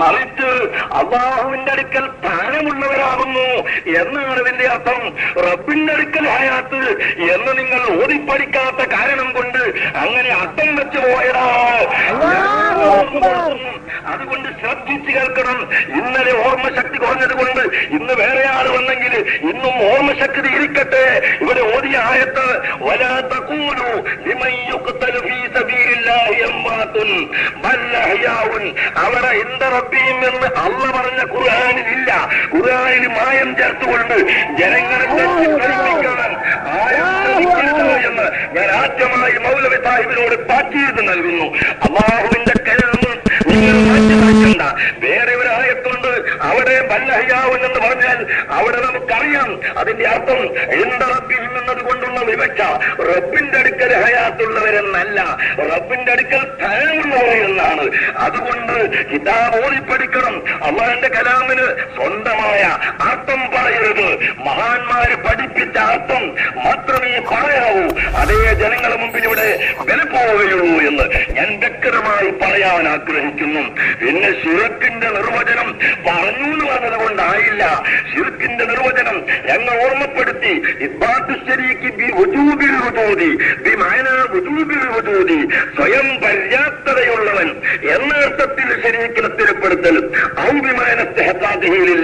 മറിച്ച് അള്ളാഹുവിന്റെ അടുക്കൽ സ്ഥാനമുള്ളവരാകുന്നു എന്നാണ് ഇതിന്റെ അർത്ഥം. റബ്ബിന്റെ അടുക്കൽ ഹയാത്ത് എന്ന് നിങ്ങൾ ഓതിപ്പടിക്കാത്ത കാരണം കൊണ്ട് അങ്ങനെ അർത്ഥം വെച്ച് പോയതാ. അതുകൊണ്ട് ശ്രദ്ധിച്ചു കേൾക്കണം. ഇന്നലെ ഓർമ്മശക്തി കുറഞ്ഞത് കൊണ്ട് ഇന്ന് വേറെ ആൾ വന്നെങ്കിൽ ഇന്നും ഓർമ്മശക്തി ഇരിക്കട്ടെ. ഇവിടെ ഓതിയ ആയത്ത് വലാ തഖൂലു ലിമൻ യുഖ്തലു ഫീ സബീലില്ലാഹി അംവാതുൻ ബൽ അഹ്യാഉൻ അവിടെ ഇന്ദ റബ്ബിയും എന്ന് അള്ള പറഞ്ഞ ഖുർആനിൽ ഇല്ല ഖുർആനിൽ മായം ചേർത്തുകൊണ്ട് ജനങ്ങളെ ഞാൻ ആദ്യമായി മൗലവി സാഹിബിനോട് താക്കീത് നൽകുന്നു. അള്ളാഹുവിന്റെ കരുന്ന് വെക്കണ്ട വേറെ ഒരു ആയത്തുണ്ട്. അവിടെ ബല്ലഹയാവുൻ എന്ന് പറഞ്ഞാൽ അവിടെ നമുക്കറിയാം. അതിന്റെ അർത്ഥം എന്ത റബ്ബിഹിം എന്നത് കൊണ്ടുള്ള വിവക്ഷ. റബ്ബിന്റെ അടുക്കൽ ഹയാത്തുള്ളവരെന്നല്ല റബ്ബിന്റെ അടുക്കൽ സ്ഥാനമുള്ളവർ എന്നാണ് അതുകൊണ്ട് കിതാബ് പഠിക്കണം. അള്ളാന്റെ കലാമിന് സ്വന്തമായ അർത്ഥം പറയരുത്. മഹാന്മാര് പഠിപ്പിച്ച അർത്ഥം മാത്രമേ പറയാവൂ. അതേ ജനങ്ങളുടെ മുമ്പിലൂടെ വിലപ്പോവുകയുള്ളൂ വില പോവുകയുള്ളൂ എന്ന് ഞാൻ വ്യക്തമായി പറയാൻ ആഗ്രഹിക്കുന്നു. പിന്നെ ശിറക്കിന്റെ നിർവചനം പറഞ്ഞു എന്ന് പറഞ്ഞത് കൊണ്ടായില്ല ശിർക്കിന്റെ നിർവചനം ഞങ്ങൾ ഓർമ്മപ്പെടുത്തി. ഇസ്ബാത്ത് സ്വയം പര്യാപ്തതയുള്ളവൻ എന്ന അർത്ഥത്തിൽ ശരീരത്തിന് സ്ഥിരപ്പെടുത്തൽ ഔവിമാനത്തെ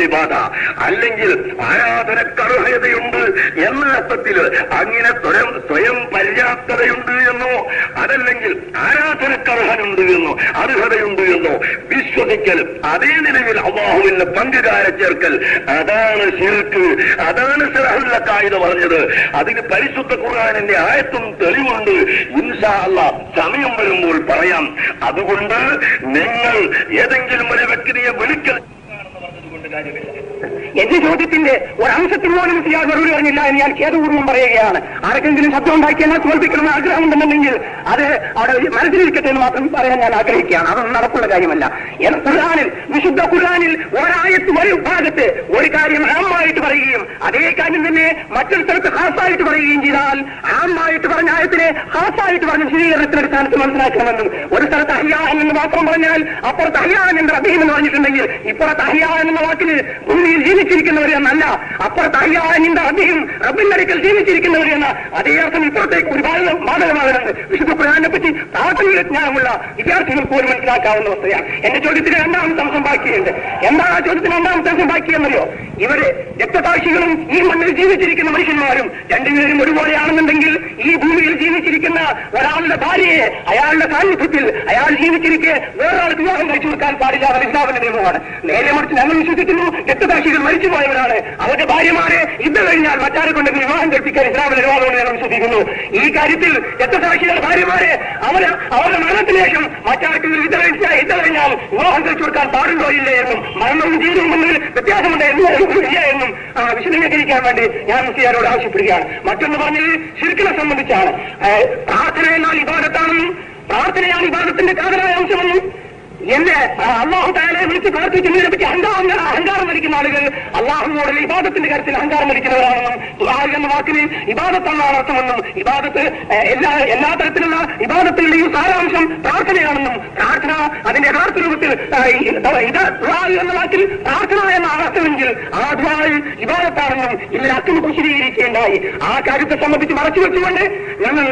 ബാധ അല്ലെങ്കിൽ ആരാധനക്കർഹതയുണ്ട് എന്ന അർത്ഥത്തിൽ അങ്ങനെ സ്വയം സ്വയം പര്യാപ്തതയുണ്ട് എന്നോ അതല്ലെങ്കിൽ ആരാധനക്കർഹനുണ്ട് എന്നോ അർഹതയുണ്ട് എന്നോ വിശ്വസിക്കൽ. അതേ നിലയിൽ അള്ളാഹുവിന്റെ പങ്കുകാരെ ചേർക്കൽ. അതാണ് ശിർക്ക്. അതാണ് സിറഹുല്ല കായിക പറഞ്ഞത്. അതിന് പരിശുദ്ധ ഖുർആാനിന്റെ ആയത്തും തെളിവുണ്ട്. ഇൻഷാ അല്ലാ സമയം വരുമ്പോൾ പറയാം. അതുകൊണ്ട് നിങ്ങൾ ഏതെങ്കിലും ഒരു വ്യക്തിയെ വിളിക്കൽ കാര്യമില്ല എന്റെ ചോദ്യത്തിന്റെ ഒരംശത്തിൽ പോലും ഇയാൾ മറുപടി പറഞ്ഞില്ല എന്ന് ഞാൻ ഖേദപൂർവം പറയുകയാണ്. ആർക്കെങ്കിലും ശബ്ദം ഉണ്ടാക്കിയാൽ തോൽപ്പിക്കണം തോൽപ്പിക്കണമെന്ന് ആഗ്രഹമുണ്ടെന്നുണ്ടെങ്കിൽ അത് അവിടെ മനസ്സിലിരിക്കട്ടെ എന്ന് മാത്രം പറയാൻ ഞാൻ ആഗ്രഹിക്കുകയാണ്. അതൊന്നും നടപ്പുള്ള കാര്യമല്ല. ഖുർആാനിൽ വിശുദ്ധ ഖുർആാനിൽ ഒരായത്ത് ഒരു ഭാഗത്ത് ഒരു കാര്യം ആമായിട്ട് പറയുകയും അതേ കാര്യം തന്നെ മറ്റൊരു സ്ഥലത്ത് ഹാസായിട്ട് പറയുകയും ചെയ്താൽ ആമായിട്ട് പറഞ്ഞ ആയത്തിനെ ഹാസായിട്ട് പറഞ്ഞ സ്ഥിരീകരണത്തിന്റെ അടിസ്ഥാനത്തിൽ മനസ്സിലാക്കണമെന്നും ഒരു സ്ഥലത്ത് അഹിയാൻ എന്ന് മാത്രം പറഞ്ഞാൽ അപ്പുറത്ത് അഹിയാൻ എന്ന് അദ്ദേഹം എന്ന് പറഞ്ഞിട്ടുണ്ടെങ്കിൽ ഇപ്പുറത്ത് അഹിയാൻ എന്ന വാക്കിന് ഭൂമിയിൽ ജീവിച്ചിരിക്കുന്നവരെന്നല്ല അപ്പുറത്ത് അയ്യാനിന്റെ അദ്ദേഹം റബ്ബിന്റെ അടുക്കൽ ജീവിച്ചിരിക്കുന്നവരെന്ന അതേ അർത്ഥം ഇപ്പുറത്തേക്ക് ഒരുപാട് ബാധകമാകുന്നുണ്ട് വിശുദ്ധ ഖുർആാനെ പറ്റി താത്വിക ജ്ഞാനമുള്ള വിദ്യാർത്ഥികൾ പോലും മനസ്സിലാക്കാവുന്ന അവസ്ഥയാണ്. എന്റെ ചോദ്യത്തിന് രണ്ടാമത്തെ അംശം ബാക്കിയുണ്ട്. എന്താണ് ആ ചോദ്യത്തിന് രണ്ടാമത്തെ അംശം ബാക്കിയെന്നറിയോ? ഇവർ രക്തസാക്ഷികളും ഈ മണ്ണിൽ ജീവിച്ചിരിക്കുന്ന മനുഷ്യന്മാരും രണ്ടുപേരും ഒരുപോലെയാണെന്നുണ്ടെങ്കിൽ ഈ ഭൂമിയിൽ ജീവിച്ചിരിക്കുന്ന ഒരാളുടെ ഭാര്യയെ അയാളുടെ സാന്നിധ്യത്തിൽ അയാൾ ജീവിച്ചിരിക്കെ വേറൊരാൾക്ക് വിവാഹം കഴിച്ചു കൊടുക്കാൻ പാടില്ല അവർ നിയമമാണ് നേരെ മറിച്ച് ഞങ്ങൾ വിശ്വസിക്കുന്നു രക്തസാക്ഷികൾ മരിച്ചുപോയവരാണ് അവരുടെ ഭാര്യമാരെ ഇത് കഴിഞ്ഞാൽ മറ്റാരെ വിവാഹം കൽപ്പിക്കാൻ ഇസ്ലാമിൽ നിയമമാണ് ഞാൻ വിശ്വസിക്കുന്നു. ഈ കാര്യത്തിൽ എത്ര സാക്ഷികൾ ഭാര്യമാരെ അവർ അവരുടെ മരണത്തിന് ശേഷം മറ്റാർക്കെങ്കിലും ഇത് കഴിഞ്ഞാൽ ഇത് കഴിഞ്ഞാൽ വിവാഹം കഴിച്ചു കൊടുക്കാൻ പാടുണ്ടോ ഇല്ലേ എന്നും മരണവും ജീവിതവും തമ്മിൽ വ്യത്യാസമുണ്ട് എന്ന് ഇല്ല എന്നും വിശദീകരിക്കാൻ വേണ്ടി ഞാൻ മുസ്ലിയാരോട് ആവശ്യപ്പെടുകയാണ്. മറ്റൊന്ന് പറഞ്ഞത് ശിർക്കിനെ സംബന്ധിച്ചാണ്. പ്രാർത്ഥന എന്നാൽ ഇബാദത്താണെന്നും പ്രാർത്ഥനയാണ് ഇബാദത്തിന്റെ കാതലായ അംശമെന്നും എന്നെ അള്ളാഹു താലെ വിളിച്ച് പ്രാർത്ഥിക്കുന്നതിനെ പറ്റി അഹങ്കാരം അഹങ്കാരം വലിക്കുന്ന ആളുകൾ അള്ളാഹുവോടുള്ള ഇബാദത്തിന്റെ കാര്യത്തിൽ അഹങ്കാരം വലിക്കുന്നവരാണെന്നും ദുആ എന്ന വാക്കിന് ഇബാദത്തെന്നാണ് അർത്ഥമെന്നും ഇബാദത്ത് എല്ലാ എല്ലാ തരത്തിലുള്ള ഇബാദത്തിന്റെയും സാരാംശം പ്രാർത്ഥനയാണെന്നും പ്രാർത്ഥന അതിന്റെ യഥാർത്ഥ രൂപത്തിൽ എന്ന വാക്കിൽ പ്രാർത്ഥന എന്ന അർത്ഥമെങ്കിൽ ആ ദുആ ഇബാദത്താണെന്നും ഇന്നലെ അക്കം വിശദീകരിക്കുകയുണ്ടായി ആ കാര്യത്തെ സംബന്ധിച്ച് മറച്ചു വെച്ചുകൊണ്ട് ഞങ്ങൾ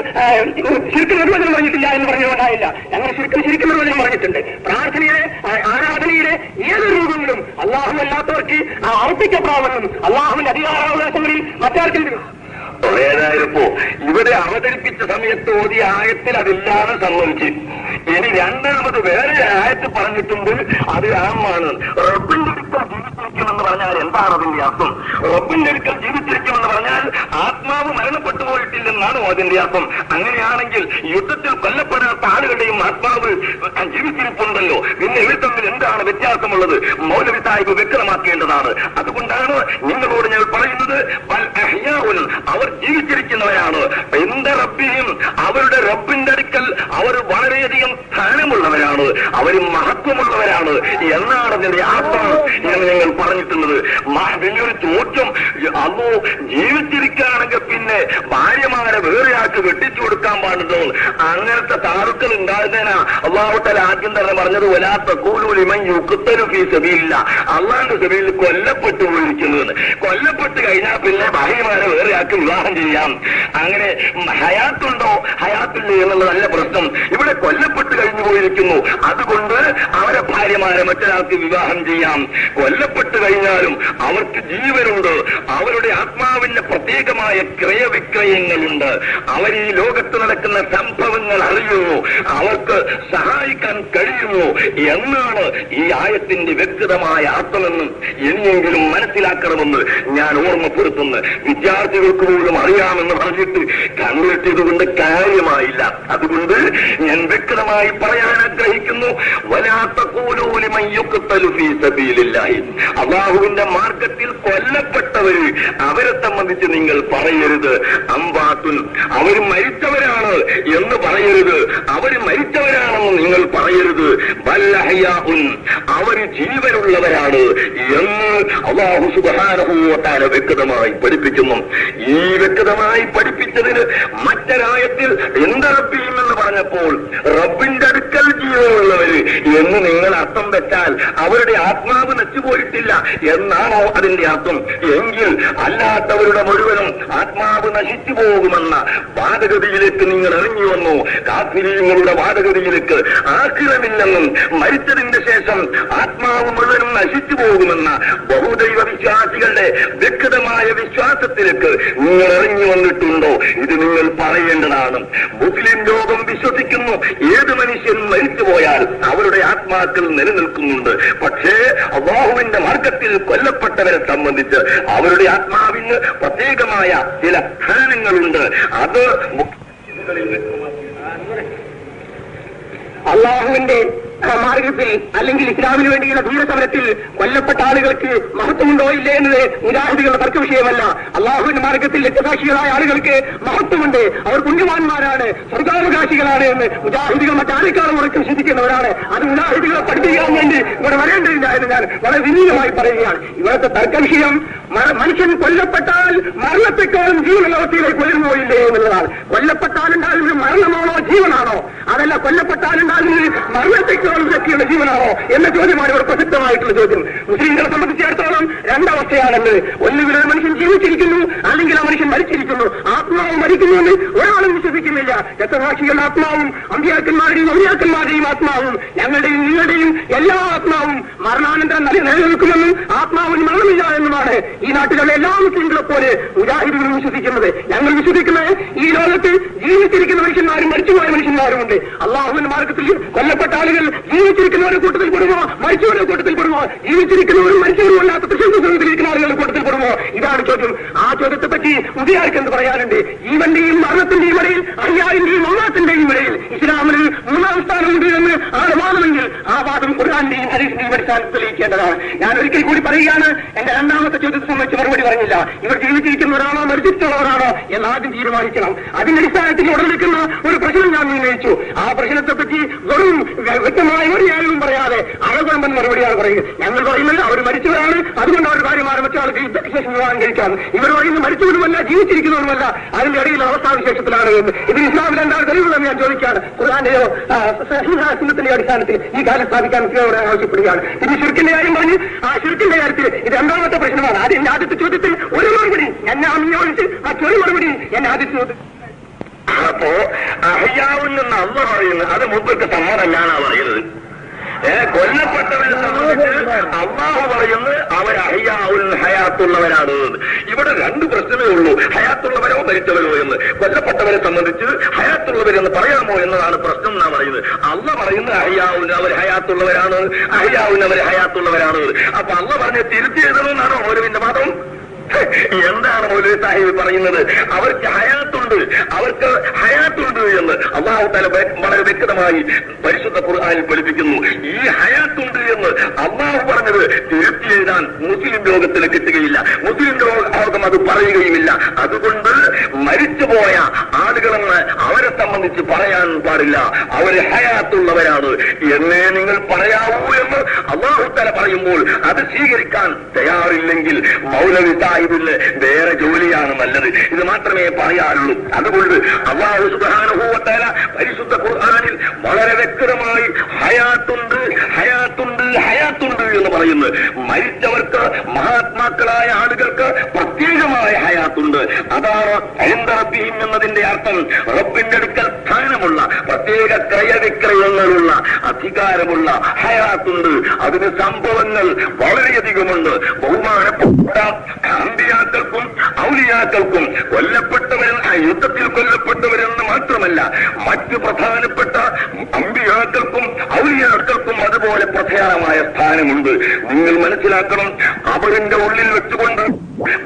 ശരിക്കും നിർവചനം പറഞ്ഞിട്ടില്ല എന്ന് പറഞ്ഞുകൊണ്ടായില്ല. ഞങ്ങൾ ശരിക്കും ശരിക്കും നിർവചനം പറഞ്ഞിട്ടുണ്ട്. പ്രാർത്ഥനയിലെ ആരാധനയിലെ ഏത് രൂപങ്ങളും അള്ളാഹു അല്ലാത്തവർക്ക് അർപ്പിക്കപ്പെടാമെന്നും അള്ളാഹുവിന്റെ അധികാരാവകാശങ്ങളിൽ മറ്റാർക്കെങ്കിലും ഏതായിരുപ്പോ ഇവിടെ അവതരിപ്പിച്ച സമയത്ത് ഓതി ആയത്തിൽ അതില്ലാതെ സമ്മതിച്ച്. ഇനി രണ്ടാമത് വേറെ ആയത്ത് പറഞ്ഞിട്ടുണ്ട് അത് ആമാണ് റബ്ബിന്റെ അടുക്കൽ ജീവിച്ചിരിക്കുമെന്ന് പറഞ്ഞാൽ എന്താണ് അതിന്റെ അർത്ഥം? റബ്ബിന്റെ അടുക്കൽ ജീവിച്ചിരിക്കുമെന്ന് പറഞ്ഞാൽ ആത്മാവ് മരണപ്പെട്ടു പോയിട്ടില്ലെന്നാണ് അതിന്റെ അർത്ഥം. അങ്ങനെയാണെങ്കിൽ യുദ്ധത്തിൽ കൊല്ലപ്പെടാത്ത ആളുകളുടെയും ആത്മാവ് ജീവിച്ചിരിപ്പുണ്ടല്ലോ. പിന്നെ ഇവർ എന്താണ് വ്യത്യാസമുള്ളത്? മൗലവി സാഹിബ് വ്യക്തമാക്കേണ്ടതാണ്. അതുകൊണ്ടാണ് നിങ്ങളോട് ഞാൻ പറയുന്നത്. അവർ ജീവിച്ചിരിക്കുന്നവരാണ്. എന്റെ റബ്ബിനും അവരുടെ റബ്ബിന്റെ അടുക്കൽ അവർ വളരെയധികം സ്ഥാനമുള്ളവരാണ്. അവർ മഹത്വമുള്ളവരാണ്. എന്നാണ് അതിന്റെ അർത്ഥം എന്ന് ഞങ്ങൾ പറഞ്ഞിട്ടുള്ളത്. വലിയൊരു ചോദ്യം അതോ ജീവിച്ചിരിക്കുകയാണെങ്കിൽ പിന്നെ ഭാര്യമാരെ വേറെയാൾക്ക് വെട്ടിച്ചു കൊടുക്കാൻ പാടുന്നു അങ്ങനത്തെ താറുക്കൾ ഉണ്ടാകുന്നതിനാ അള്ളാഹുട്ടൽ ആദ്യം തന്നെ പറഞ്ഞത് വലാത്ത കൂലൂലിമൻ യുക്കുത്തരു ഫീ സബീലില്ല. അള്ളാന്റെ സബീലിൽ കൊല്ലപ്പെട്ടു പോയിരിക്കുന്നത് കൊല്ലപ്പെട്ട് കഴിഞ്ഞാൽ പിന്നെ ഭാര്യമാരെ വേറെ ആൾക്ക് വിവാഹം ചെയ്യാം. അങ്ങനെ ഹയാത്തുണ്ടോ? ഹയാത്തില്ലേ എന്നുള്ളതല്ല പ്രശ്നം. ഇവിടെ കൊല്ലപ്പെട്ട് കഴിഞ്ഞു പോയിരിക്കുന്നു. അതുകൊണ്ട് അവരെ ഭാര്യമാരെ മറ്റൊരാൾക്ക് വിവാഹം ചെയ്യാം. കൊല്ലപ്പെട്ട് കഴിഞ്ഞാലും അവർക്ക് ജീവനുണ്ട്. അവരുടെ ആത്മാവിന്റെ പ്രത്യേകമായ ക്രയവിക്രയങ്ങളുണ്ട്. അവർ ഈ ലോകത്ത് നടക്കുന്ന സംഭവങ്ങൾ അറിയുന്നു. അവർക്ക് സഹായിക്കാൻ കഴിയുന്നു എന്നാണ് ഈ ആയത്തിന്റെ വ്യക്തമായ അർത്ഥമെന്നും ഇനിയെങ്കിലും മനസ്സിലാക്കണമെന്ന് ഞാൻ ഓർമ്മപ്പെടുത്തുന്നു. വിദ്യാർത്ഥികൾക്ക് അറിയാമെന്ന് പറഞ്ഞിട്ട് കണ്ണുവെട്ടിയത് കൊണ്ട് കാര്യമായില്ല. അതുകൊണ്ട് ഞാൻ വ്യക്തമായി പറയാൻ ആഗ്രഹിക്കുന്നു. അള്ളാഹുവിന്റെ മാർഗത്തിൽ കൊല്ലപ്പെട്ടവര് അവരെ സംബന്ധിച്ച് നിങ്ങൾ പറയരുത്. അമ്പാത്തുൻ അവർ മരിച്ചവരാണ് എന്ന് പറയരുത്. അവർ മരിച്ചവരാണെന്ന് നിങ്ങൾ പറയരുത്. വല്ലഹയാഹുൻ അവർ ജീവനുള്ളവരാണ് എന്ന് അള്ളാഹു സുബാനഹൂവത്താല വ്യക്തമായി പഠിപ്പിക്കുന്നു. ഈ വ്യക്തമായി പഠിപ്പിച്ചതിന് മറ്റൊരായത്തിൽ എന്ത് റബ്ബിയും എന്ന് പറഞ്ഞപ്പോൾ റബ്ബിന്റെ അടുക്കൽ ജീവനുള്ളവര് എന്ന് നിങ്ങൾ അർത്ഥം വെച്ചാൽ അവരുടെ ആത്മാവ് നശിച്ചുപോയിട്ടില്ല എന്നാണോ അതിന്റെ അർത്ഥം? എങ്കിൽ അല്ലാത്തവരുടെ മുഴുവനും ആത്മാവ് നശിച്ചു പോകുമെന്ന വാദഗതിയിലേക്ക് നിങ്ങൾ ഇറങ്ങി വന്നു. കാത്തിരിയങ്ങളുടെ വാദഗതിയിലേക്ക് ആക്രമില്ലെന്നും മരിച്ചതിന്റെ ശേഷം ആത്മാവ് മുഴുവനും നശിച്ചു പോകുമെന്ന ബഹുദൈവ വിശ്വാസികളുടെ വ്യക്തമായ വിശ്വാസത്തിലേക്ക് നിങ്ങൾ ഇറങ്ങി വന്നിട്ടുണ്ടോ? ഇത് നിങ്ങൾ പറയേണ്ടതാണ്. മുസ്ലിം ലോകം വിശ്വസിക്കുന്നു. ഏത് മനുഷ്യൻ മരിച്ചുപോയാൽ അവരുടെ ആത്മാക്കൾ നിലനിൽക്കുന്നുണ്ട്. പക്ഷേ അള്ളാഹുവിന്റെ മാർഗത്തിൽ കൊല്ലപ്പെട്ടവരെ സംബന്ധിച്ച് അവരുടെ ആത്മാവിന് പ്രത്യേകമായ ചില സ്ഥാനങ്ങളുണ്ട്. അത് അള്ളാഹുവിന്റെ മാർഗത്തിൽ അല്ലെങ്കിൽ ഇസ്ലാമിന് വേണ്ടിയുള്ള ധീരസമരത്തിൽ കൊല്ലപ്പെട്ട ആളുകൾക്ക് മഹത്വമുണ്ടോ ഇല്ലേ എന്നത് മുജാഹിദികളുടെ തർക്ക വിഷയമല്ല. അള്ളാഹുവിന്റെ മാർഗത്തിൽ രക്തസാക്ഷികളായ ആളുകൾക്ക് മഹത്വമുണ്ട്. അവർ പുണ്യവാന്മാരാണ് സ്വർഗാവകാശികളാണ് എന്ന് മുജാഹിദികൾ മറ്റാരെക്കാളും ഉറക്കെ വിശ്വസിക്കുന്നവരാണ്. അത് മുജാഹിദികളെ പഠിപ്പിക്കാൻ വേണ്ടി ഇവിടെ വരേണ്ടതില്ല എന്ന് ഞാൻ വളരെ വിനീതമായി പറയുകയാണ്. ഇവിടുത്തെ തർക്ക വിഷയം മനുഷ്യൻ കൊല്ലപ്പെട്ടാൽ മരണത്തെക്കാളും ജീവനുള്ള അവസ്ഥയിലേക്ക് ഉയർന്നു പോയില്ലേ എന്നുള്ളതാണ്. കൊല്ലപ്പെട്ടാലുണ്ടാകുന്ന മരണമാണോ ജീവനാണോ? അതല്ല കൊല്ലപ്പെട്ടാലുണ്ടാകുന്നത് മരണത്തെക്കാളും ശക്തിയുള്ള ജീവനാണോ എന്ന ചോദ്യമാണ് ഇവിടെ പ്രസിദ്ധമായിട്ടുള്ള ചോദ്യം. മുസ്ലിങ്ങളെ സംബന്ധിച്ചിടത്തോളം രണ്ടവസ്ഥയാണുള്ളത്. ഒന്നുകിൽ ഒരു മനുഷ്യൻ ജീവിച്ചിരിക്കുന്നു അല്ലെങ്കിൽ ആ മനുഷ്യൻ മരിച്ചിരിക്കുന്നു. ആത്മാവ് മരിക്കുന്നു എന്ന് ഒരാളും വിശ്വസിക്കുന്നില്ല. രക്തസാക്ഷികളുടെ ആത്മാവും അമ്പിയാക്കന്മാരുടെയും അമ്പിയാക്കന്മാരുടെയും ആത്മാവും ഞങ്ങളുടെയും നിങ്ങളുടെയും എല്ലാ ആത്മാവും മരണാനന്തരം നില- നിലനിൽക്കുമെന്നും ആത്മാവിന് മരണമില്ല എന്നുമാണ് ഈ നാട്ടിലുള്ള എല്ലാ മുസ്ലിങ്ങളെ പോലെ മുജാഹിദുകളും വിശ്വസിക്കുന്നത്. ഞങ്ങൾ വിശ്വസിക്കുന്നത് ഈ ലോകത്ത് ജീവിച്ചിരിക്കുന്ന മനുഷ്യന്മാരും മരിച്ചുപോയ മനുഷ്യന്മാരുമുണ്ട്. അള്ളാഹുവിന്റെ മാർഗത്തിൽ കൊല്ലപ്പെട്ട ആളുകൾ ജീവിച്ചിരിക്കുന്നവരുടെ കൂട്ടത്തിൽ പെടുമോ? മരിച്ചവരുടെ കൂട്ടത്തിൽ പെടുമോ? ജീവിച്ചിരിക്കുന്നവരും മരിച്ചവരും അല്ലാത്ത തൃശ്ശൂരിക്കുന്ന ആളുകളുടെ കൂട്ടത്തിൽ പെടുമോ? ഇതാണ് ചോദ്യം. ആ ചോദ്യത്തെ പറ്റി മുതിയാർക്ക് എന്ത് പറയാനുണ്ട്? ജീവന്റെയും മരണത്തിന്റെയും ഇടയിൽ അയ്യാറിന്റെയും ഒന്നാത്തിന്റെയും ഇടയിൽ ഇസ്ലാമിന് മൂന്നാം സ്ഥാനമുണ്ട് എന്ന് ആണ് വാദമെങ്കിൽ ആ വാദം ഖുർആാന്റെയും ഹരീഷിന്റെയും അടിസ്ഥാനത്തിൽ തെളിയിക്കേണ്ടതാണ്. ഞാൻ ഒരിക്കൽ കൂടി പറയുകയാണ് എന്റെ രണ്ടാമത്തെ ചോദ്യത്തെ വെച്ച് മറുപടി പറഞ്ഞില്ല. ഇവർ ജീവിച്ചിരിക്കുന്നവരാണോ മരിച്ചിട്ടുള്ളവരാണോ എന്ന് ആദ്യം തീരുമാനിക്കണം. അതിന്റെ അടിസ്ഥാനത്തിൽ ഉടലെടുക്കുന്ന ഒരു പ്രശ്നം ഞാൻ ഉന്നയിച്ചു. ആ പ്രശ്നത്തെ പറ്റി വെറും വ്യക്തമായ ഒരു കാര്യവും പറയാതെ അഴകുഴമ്പൻ മറുപടിയാണ് പറയുന്നത്. ഞങ്ങൾ പറയുന്നത് അവർ മരിച്ചവരാണ്. അതുകൊണ്ട് അവർ കാര്യം ആരംഭിച്ച ആൾക്ക് കഴിക്കാം ഇവർ പറയുന്നത് മരിച്ചവരുമല്ല ജീവിച്ചിരിക്കുന്നവരുമല്ല. അതിന്റെ ഇടയിൽ അവസ്ഥാ വിശേഷത്തിലാണ് എന്ന് ഇതിന് ഇസ്ലാമിൽ എന്താണ് തെളിവുകളെന്ന് ഞാൻ ചോദിക്കുകയാണ്. ഖുർആാന്റെയോ സുന്നത്തിന്റെ അടിസ്ഥാനത്തിൽ ഈ കാലം സ്ഥാപിക്കാൻ ആവശ്യപ്പെടുകയാണ്. പിന്നെ ശുരുക്കിന്റെ കാര്യം പറഞ്ഞ് ആ ശുരുക്കിന്റെ കാര്യത്തിൽ ഇത് രണ്ടാമത്തെ പ്രശ്നമാണ്. ആദ്യം എന്റെ ആദ്യത്തെ ചോദ്യത്തിൽ ഒരു മറുപടി. എന്നെ അമ്മിയോടിച്ച് മറ്റൊരു മറുപടി എന്നെ ആദ്യത്തെ ചോദ്യം. അപ്പോ അഹയാവുന്നെന്ന് അമ്മ പറയുന്നത് അത് മുമ്പൊക്കെ സമ്മതല്ലാന്നാ പറയുന്നത്. കൊല്ലപ്പെട്ടവരെ സംബന്ധിച്ച് അള്ളാഹു പറയുന്നത് അവർ അഹയാവുൽ ഹയാത്തുള്ളവരാണ്. ഇവിടെ രണ്ട് പ്രശ്നമേ ഉള്ളൂ. ഹയാത്തുള്ളവരോ മരിച്ചവരോ എന്ന്. കൊല്ലപ്പെട്ടവരെ സംബന്ധിച്ച് ഹയാത്തുള്ളവരെന്ന് പറയാമോ എന്നതാണ് പ്രശ്നം എന്നാ പറയുന്നത്. അള്ള പറയുന്നത് അഹയാവുന്ന അവർ ഹയാത്തുള്ളവരാണ്. അഹയാവുന്ന അവർ ഹയാത്തുള്ളവരാണ്. അപ്പൊ അള്ള പറഞ്ഞ് തിരുത്തി ഓരോ ഓരോവിന്റെ മതം എന്താണ് മൗലവി സാഹിബ് പറയുന്നത്? അവർക്ക് ഹയാത്തുണ്ട്. അവർക്ക് ഹയാത്തുണ്ട് എന്ന് അള്ളാഹു തല വളരെ വ്യക്തമായി പരിശുദ്ധ ഖുർആനിൽ പഠിപ്പിക്കുന്നു. ഈ ഹയാത്തുണ്ട് എന്ന് അള്ളാഹു പറഞ്ഞത് തിരുത്തി എഴുതാൻ മുസ്ലിം ലോകത്തിന് കിട്ടുകയില്ല. മുസ്ലിം ലോകം അത് പറയുകയുമില്ല. അതുകൊണ്ട് മരിച്ചുപോയ ആളുകളെന്ന് അവരെ സംബന്ധിച്ച് പറയാൻ പാടില്ല. അവർ ഹയാത്തുള്ളവരാണ്. എന്നേ നിങ്ങൾ അള്ളാഹുത്തല പറയുമ്പോൾ അത് സ്വീകരിക്കാൻ തയ്യാറില്ലെങ്കിൽ മൗലവി സാഹിബിന് വേറെ ജോലിയാണ് നല്ലത്. ഇത് മാത്രമേ പറയാറുള്ളൂ. അതുകൊണ്ട് അള്ളാഹു സുധാനുഭൂവത്തല പരിശുദ്ധ ഖുർആാനിൽ വളരെ വ്യക്തമായി ഹയാത്തുണ്ട് ഹയാത്തുണ്ട് ഹയാത്തുണ്ട് എന്ന് പറയുന്നു. മരിച്ചവർക്ക് മഹാത്മാക്കളായ ആളുകൾക്ക് പ്രത്യേകമായ ഹയാത്തുണ്ട്. അതാണ് അയന്തറബീം എന്നതിന്റെ അർത്ഥം. റബ്ബിന്റെ അടുക്കൽ സ്ഥാനമുള്ള പ്രത്യേക ക്രയവിക്രയങ്ങളുള്ള അധികാരമുള്ള ഹയാത്തുണ്ട്. അതിന് സംഭവങ്ങൾ വളരെയധികമുണ്ട്. ബഹുമാനപ്പെട്ട അമ്പിയാക്കൾക്കും ഔലിയാക്കൾക്കും കൊല്ലപ്പെട്ടവരും യുദ്ധത്തിൽ കൊല്ലപ്പെട്ടവരെന്ന് മാത്രമല്ല മറ്റ് പ്രധാനപ്പെട്ട അമ്പിയാക്കൾക്കും ഔലിയാക്കൾക്കും അതുപോലെ പ്രധാനമായ സ്ഥാനമുണ്ട്. നിങ്ങൾ മനസ്സിലാക്കണം അവരിന്റെ ഉള്ളിൽ വെച്ചുകൊണ്ട്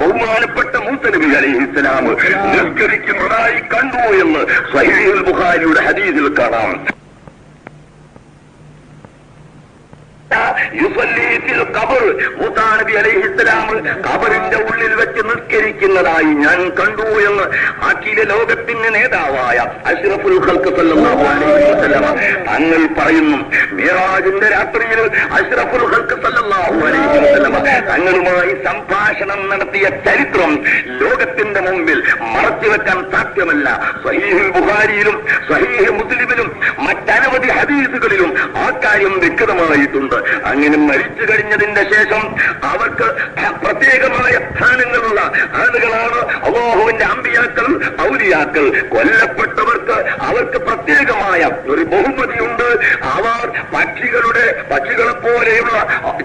ബഹുമാനപ്പെട്ട മൂത്തനബി അലൈഹി ഇസ്ലാം നിസ്കരിക്കുന്നതായി കണ്ടു എന്ന് സഹീൽ ബുഖാരിയുടെ ഹദീസിൽ കാണാം. ഖബറിന്റെ ഉള്ളിൽ വെച്ച് നിസ്കരിക്കുന്നതായി ഞാൻ കണ്ടു എന്ന് അഖില ലോകത്തിന്റെ നേതാവായ അഷ്റഫുൽ വസല്ലം തങ്ങൾ പറയുന്നു മിറാജിന്റെ രാത്രിയിൽ അഷ്റഫുൽ തങ്ങളുമായി സംഭാഷണം നടത്തിയ ചരിത്രം ലോകത്തിന്റെ മുമ്പിൽ മറച്ചു വെക്കാൻ സാധ്യമല്ല. സഹീഹുൽ ബുഖാരിയിലും സഹീഹ് മുസ്ലിമിലും മറ്റനവധി ഹദീസുകളിലും ആ കാര്യം വ്യക്തമായിട്ടുണ്ട്. അങ്ങനെ മരിച്ചു കഴിഞ്ഞതിന്റെ ശേഷം അവർക്ക് പ്രത്യേകമായ സ്ഥാനങ്ങളുള്ള ആളുകളാണ് അള്ളാഹുവിന്റെ അമ്പിയാക്കൾ ഔലിയാക്കൾ. കൊല്ലപ്പെട്ടവർക്ക് അവർക്ക് പ്രത്യേകമായ ഒരു ബഹുമതിയുണ്ട്. അവർ പക്ഷികളെ പോലെയുള്ള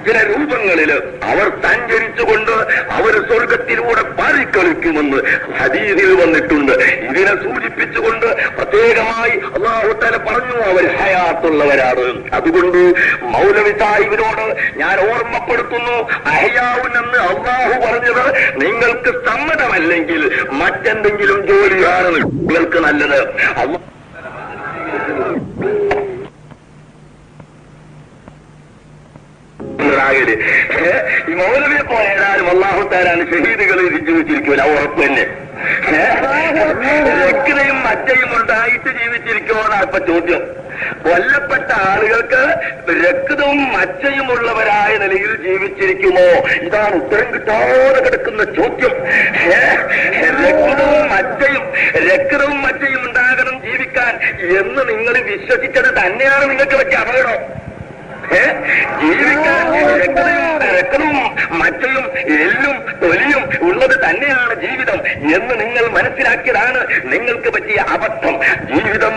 ചില രൂപങ്ങളിൽ അവർ സഞ്ചരിച്ചുകൊണ്ട് അവർ സ്വർഗത്തിലൂടെ പാലിക്കളിക്കുമെന്ന് ഹദീദിൽ വന്നിട്ടുണ്ട്. ഇതിനെ സൂചിപ്പിച്ചുകൊണ്ട് പ്രത്യേകമായി അള്ളാഹുത്തല പറഞ്ഞു അവർ ഹയാത്തുള്ളവരാണ്. അതുകൊണ്ട് മൗലവി സാഹിബിനോട് ഞാൻ ഓർമ്മപ്പെടുത്തുന്നു അഹയാവുൻ എന്ന് അള്ളാഹു പറഞ്ഞത് നിങ്ങൾക്ക് സമ്മതമല്ലെങ്കിൽ മറ്റെന്തെങ്കിലും ജോലിയാണ് നിങ്ങൾക്ക് നല്ലത്. അള്ളാഹു ാകൽ ഈ മൗലവിയെ പോലെ ഏതായാലും അള്ളാഹുത്താരാണ് ഉറപ്പ് തന്നെ. രക്തയും മറ്റയും ഉണ്ടായിട്ട് ജീവിച്ചിരിക്കുമോന്നാണ് ഇപ്പൊ ചോദ്യം. കൊല്ലപ്പെട്ട ആളുകൾക്ക് രക്തവും മച്ചയും ഉള്ളവരായ നിലയിൽ ജീവിച്ചിരിക്കുമോ? ഇതാണ് ഉത്തരം കിട്ടാതെ കിടക്കുന്ന ചോദ്യം. രക്തവും മച്ചയും രക്തവും മച്ചയും ഉണ്ടാകണം ജീവിക്കാൻ എന്ന് നിങ്ങൾ വിശ്വസിച്ചത് തന്നെയാണ് നിങ്ങൾക്ക് പറ്റിയ അപകടം? ജീവിക്കാൻ രക്തവും മറ്റും മറ്റയും എല്ലും തൊലിയും ഉള്ളത് തന്നെയാണ് ജീവിതം എന്ന് നിങ്ങൾ മനസ്സിലാക്കിയതാണ് നിങ്ങൾക്ക് പറ്റിയ അബദ്ധം. ജീവിതം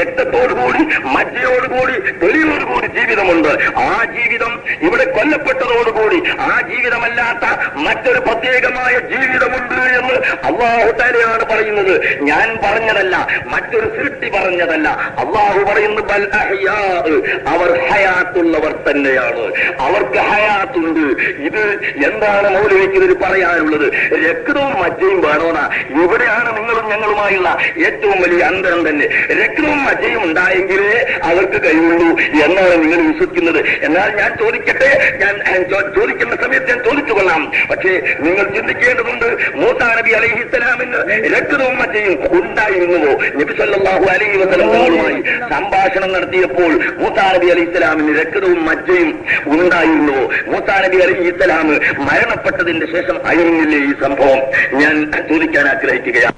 രക്തത്തോടുകൂടി മജ്ജയോടുകൂടി തെളിവോടുകൂടി ജീവിതമുണ്ട്. ആ ജീവിതം ഇവിടെ കൊല്ലപ്പെട്ടതോടുകൂടി ആ ജീവിതമല്ലാത്ത മറ്റൊരു പ്രത്യേകമായ ജീവിതമുണ്ട് എന്ന് അള്ളാഹു തലയാണ് പറയുന്നത്. ഞാൻ പറഞ്ഞതല്ല മറ്റൊരു സൃഷ്ടി പറഞ്ഞതല്ല. അള്ളാഹു പറയുന്നു ബൽ. അവർ ഹയാത്തുള്ളവർ തന്നെയാണ്. അവർക്ക് ഹയാത്തുണ്ട്. ഇത് എന്താണ് മൗലവിക്ക് പറയാനുള്ളത്? രക്തവും മജ്ജയും വേണോന്ന. ഇവിടെയാണ് നിങ്ങളും ഞങ്ങളുമായുള്ള ഏറ്റവും വലിയ അന്തരം തന്നെ. രക്തവും മജ്ജയും ഉണ്ടായെങ്കിലേ അവർക്ക് കഴിയുള്ളൂ എന്നാണ് നിങ്ങൾ വിശ്വസിക്കുന്നത്. എന്നാൽ ഞാൻ ചോദിക്കട്ടെ? ഞാൻ ചോദിക്കുന്ന സമയത്ത് ഞാൻ ചോദിച്ചു പക്ഷേ നിങ്ങൾ ചിന്തിക്കേണ്ടതുണ്ട് മൂസാ നബി അലൈഹി ഇസ്ലാമിന് രക്തവും മറ്റേയും ഉണ്ടായിരുന്നുവോ? നബിസല്ലാഹു അലൈഹി വസല്ലം തങ്ങളുമായി സംഭാഷണം നടത്തിയപ്പോൾ മൂസാ നബി അലൈഹി ഇസ്ലാമിന് രക്തവും മജ്ജയും ഉണ്ടായിരുന്നുവോ? മൂസാ നബി അലൈഹി ഇസ്ലാമ് മരണപ്പെട്ടതിന്റെ ശേഷം ആയിരുന്നില്ലേ ഈ സംഭവം? ഞാൻ ചോദിക്കാൻ ആഗ്രഹിക്കുകയാണ്.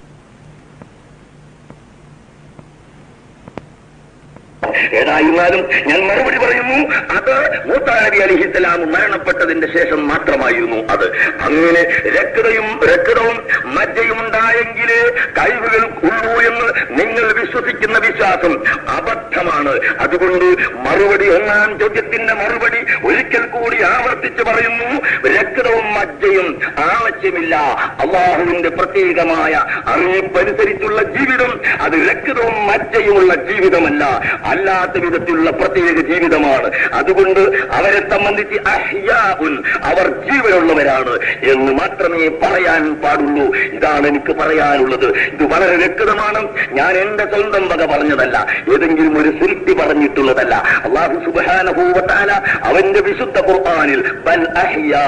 ഏതായിരുന്നാലും ഞാൻ മറുപടി പറയുന്നു. അത് മൂത്താനബി അലിഹിസ്സലാം മരണപ്പെട്ടതിന്റെ ശേഷം മാത്രമായിരുന്നു അത്. അങ്ങനെ രക്തയും രക്തവും മജ്ജയും ഉണ്ടായെങ്കിലേ കഴിവുകൾ ഉള്ളൂ എന്ന് നിങ്ങൾ വിശ്വസിക്കുന്ന വിശ്വാസം അബദ്ധമാണ്. അതുകൊണ്ട് മറുപടി ഒന്നാം ചോദ്യത്തിന്റെ മറുപടി ഒരിക്കൽ കൂടി ആവർത്തിച്ച് പറയുന്നു. രക്തവും മജ്ജയും ആവശ്യമില്ല. അള്ളാഹുവിന്റെ പ്രത്യേകമായ അറിയിപ്പനുസരിച്ചുള്ള ജീവിതം അത് രക്തവും മജ്ജയുമുള്ള ജീവിതമല്ല. അല്ലാത്ത വിധത്തിലുള്ള പ്രത്യേക ജീവിതമാണ്. അതുകൊണ്ട് അവരെ സംബന്ധിച്ച് അഹ്യാഉൻ അവർ ജീവനുള്ളവരാണ് എന്ന് മാത്രമേ പറയാൻ പാടുള്ളൂ. ഇതാണ് എനിക്ക് പറയാനുള്ളത്. ഇത് വളരെ വ്യക്തമാണ്. ഞാൻ എന്റെ സ്വന്തം വക പറഞ്ഞതല്ല. ഏതെങ്കിലും ഒരു ശില്പി പറഞ്ഞിട്ടുള്ളതല്ല. അള്ളാഹു സുബാനഭൂവത്താല അവന്റെ വിശുദ്ധ ഖുർആനിൽ ബൽ അഹ്യാ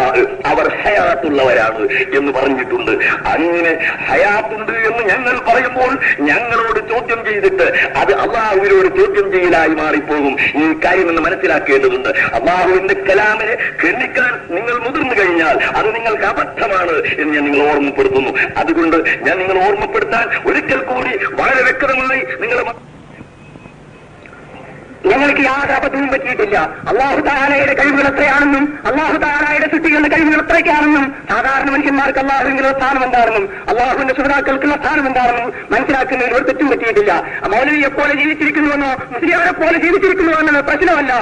അവർ ഹയാത്തുള്ളവരാണ് എന്ന് പറഞ്ഞിട്ടുണ്ട്. അങ്ങനെ ഹയാത്തുണ്ട് എന്ന് ഞങ്ങൾ പറയുമ്പോൾ ഞങ്ങളോട് ചോദ്യം ചെയ്തിട്ട് അത് അള്ളാഹുവിനോട് ചോദ്യം ചെയ്യലായി മാറിപ്പോകും. ഈ കാര്യം എന്ന് മനസ്സിലാക്കേണ്ടതുണ്ട്. അള്ളാഹുവിന്റെ കലാമിനെ ഖണ്ഡിക്കാൻ നിങ്ങൾ മുതിർന്നു കഴിഞ്ഞാൽ അത് നിങ്ങൾക്ക് അബദ്ധമാണ് എന്ന് ഞാൻ നിങ്ങൾ ഓർമ്മപ്പെടുത്തുന്നു. അതുകൊണ്ട് ഞാൻ നിങ്ങൾ ഓർമ്മപ്പെടുത്താൻ ഒരിക്കൽ കൂടി വളരെ വ്യക്തമായി നിങ്ങളെ ഞങ്ങൾക്ക് യാതൊരു അബദ്ധവും പറ്റിയിട്ടില്ല. അള്ളാഹു താലയുടെ കഴിവുകൾ എത്രയാണെന്നും അള്ളാഹു താലയുടെ സൃഷ്ടികളുടെ കഴിവുകൾ സാധാരണ മനുഷ്യന്മാർക്ക് അള്ളാഹുവിനുള്ള സ്ഥാനം എന്താണെന്നും അള്ളാഹുവിന്റെ സുഹൃതാക്കൾക്കുള്ള സ്ഥാനം എന്താണെന്നും മനസ്സിലാക്കുന്നതിൽ ഒരു തെറ്റും പറ്റിയിട്ടില്ല. മൗലവിയെ പോലെ ജീവിച്ചിരിക്കുന്നുവെന്നോ മുസ്ലിമരെ പോലെ ജീവിച്ചിരിക്കുന്നു എന്നത് പ്രശ്നമല്ല.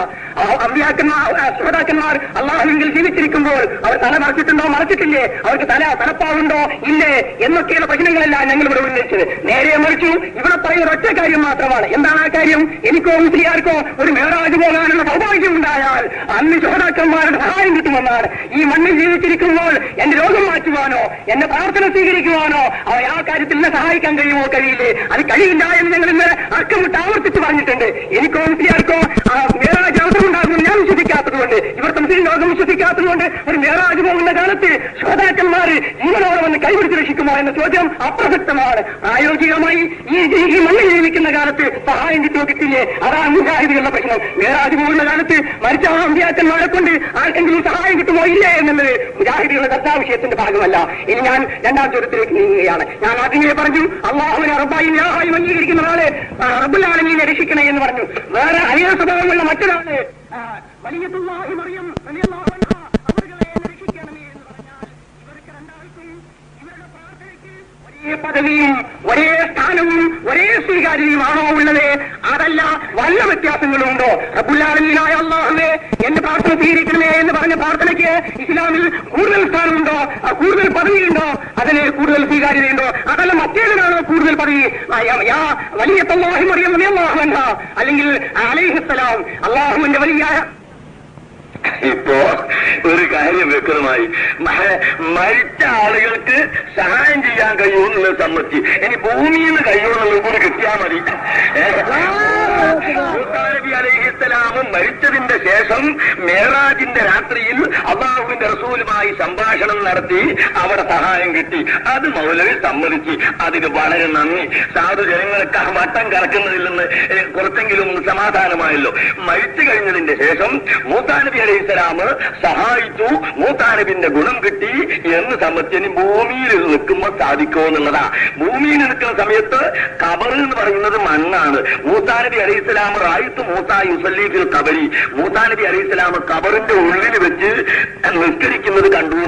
അമ്പിയാക്കന്മാർ ആ സുഹൃതാക്കന്മാർ അള്ളാഹുവിൽ ജീവിച്ചിരിക്കുമ്പോൾ അവർ തല മറച്ചിട്ടുണ്ടോ മറച്ചിട്ടില്ലേ? അവർക്ക് തല തലപ്പാവുണ്ടോ ഇല്ലേ? എന്നൊക്കെയുള്ള പ്രശ്നങ്ങളല്ല ഞങ്ങൾ ഇവിടെ ഉന്നയിച്ചത്. നേരെ മറിച്ചു ഇവിടെ പറയുന്ന ഒറ്റ കാര്യം മാത്രമാണ്. എന്താണ് ആ കാര്യം? എനിക്കോ മുസ്ലിയാർക്കോ ഒരു മേറാജ് പോകാനുള്ള സൗഭാഗ്യം ഉണ്ടായാൽ അന്ന് ശ്രോതാക്കന്മാരുടെ സഹായം കിട്ടുമെന്നാണ്. ഈ മണ്ണിൽ ജീവിച്ചിരിക്കുമ്പോൾ എന്റെ രോഗം മാറ്റുവാനോ എന്റെ പ്രാർത്ഥന സ്വീകരിക്കുവാനോ ആ കാര്യത്തിൽ എന്നെ സഹായിക്കാൻ കഴിയുമോ കഴിയില്ലേ? അത് കഴിയില്ല എന്ന് ഞങ്ങൾ ഇന്ന് അർക്കമിട്ട് ആവർത്തിച്ച് പറഞ്ഞിട്ടുണ്ട്. എനിക്കോ മുസ്ലിയാർക്കോ മേരാജ് അവസരം ഉണ്ടാകുമെന്ന് ഞാൻ വിശ്വസിക്കാത്തതുകൊണ്ട് ഇവർ മുസ്ലിം ലോകം വിശ്വസിക്കാത്തതുകൊണ്ട് ഒരു മേറാജ് പോകുന്ന കാലത്ത് ശ്രോതാക്കന്മാർ ജീവനോടെ വന്ന് കൈപിടിച്ച് രക്ഷിക്കുമോ എന്ന ചോദ്യം അപ്രസക്തമാണ്. പ്രായോഗികമായി ഈ ഈ മണ്ണിൽ ജീവിക്കുന്ന കാലത്ത് സഹായം കിട്ടുമോ കിട്ടില്ലേ അതാണ് മുജാഹിദികളുടെ പ്രശ്നം. മേറാജ് പോകുന്ന കാലത്ത് മരിച്ച അമ്പിയാക്കന്മാരെ കൊണ്ട് ആർക്കെങ്കിലും സഹായം കിട്ടുമോ ഇല്ലേ എന്നുള്ളത് മുജാഹിദികളുടെ ചർച്ചാ വിഷയത്തിന്റെ ഭാഗമല്ല. ഇനി ഞാൻ രണ്ടാം ചോദ്യത്തിലേക്ക് നീങ്ങുകയാണ്. ഞാൻ ആദ്യമേ പറഞ്ഞു അള്ളാഹുവിനെ റബ്ബായി ലാഹായി അംഗീകരിക്കുന്ന ആളെ അറബുലാണെങ്കിൽ രക്ഷിക്കണേ എന്ന് പറഞ്ഞു. വേറെ അനിയ സ്വഭാവമുള്ള മറ്റൊരാൾ അൻഹാ അവരുകളെ എന്നെ രക്ഷിക്കണമേ എന്ന് പറഞ്ഞാൽ ഇവർക്ക് രണ്ടാൾക്കും ഇവരുടെ ഒരേ പദവിയും ഒരേ സ്ഥാനവും ഒരേ സ്വീകാര്യതയുമാണോ ഉള്ളത്? അതല്ല വല്ല വ്യത്യാസങ്ങളും ഉണ്ടോ? റബ്ബുല്ലാലമീനായ അള്ളാഹുവേ എന്റെ പ്രാർത്ഥന സ്വീകരിക്കണമേ എന്ന് പറഞ്ഞ പ്രാർത്ഥനയ്ക്ക് ഇസ്ലാമിൽ കൂടുതൽ സ്ഥാനമുണ്ടോ? കൂടുതൽ പദവിയുണ്ടോ? അതിന് കൂടുതൽ സ്വീകാര്യതയുണ്ടോ? അതല്ല മറ്റേതിനാണോ കൂടുതൽ പദവി? വലിയ തല്ലാഹി മറിയം അള്ളാഹുവല്ല അല്ലെങ്കിൽ അലൈഹിസ്സലാം അള്ളാഹുവിന്റെ വലിയ ഒരു കാര്യം വ്യക്തമായി. മരിച്ച ആളുകൾക്ക് സഹായം ചെയ്യാൻ കഴിയുമെന്നുള്ള സമ്മതി ഇനി ഭൂമിയിൽ നിന്ന് കഴിയുമെന്നുള്ളത് കൂടി കിട്ടിയാൽ മതി? അലൈഹിസ്സലാമും മരിച്ചതിന്റെ ശേഷം മേറാജിന്റെ രാത്രിയിൽ അള്ളാഹുവിന്റെ റസൂലുമായി സംഭാഷണം നടത്തി അവിടെ സഹായം കിട്ടി. അത് മൗലവി സമ്മതിച്ച്. അതിന് വളരെ നന്ദി. സാധു ജനങ്ങൾക്ക് ആ വട്ടം കറക്കുന്നതിൽ നിന്ന് കുറച്ചെങ്കിലും സമാധാനമായല്ലോ. മരിച്ചു കഴിഞ്ഞതിന്റെ ശേഷം മൂസാ നബി അലൈഹി സ്വലാമ് മൂത്താനബിന്റെ ഗുണം കിട്ടി എന്ന് സമത്യന് ഭൂമിയിൽ നിൽക്കുമ്പോ സാധിക്കുമോ എന്നുള്ളതാ. ഭൂമിയിൽ നിൽക്കുന്ന സമയത്ത് കബർ എന്ന് പറയുന്നത് മണ്ണാണ്. മൂത്താനബി നബി അലൈഹി സ്വലാം റായിത്ത് മൂത്താ യുസല്ലീഫിൽ കബരി മൂത്താനബി നബി അലൈഹി സ്വലാം കബറിന്റെ ഉള്ളിൽ വെച്ച് നിസ്കരിക്കുന്നത് കണ്ടു.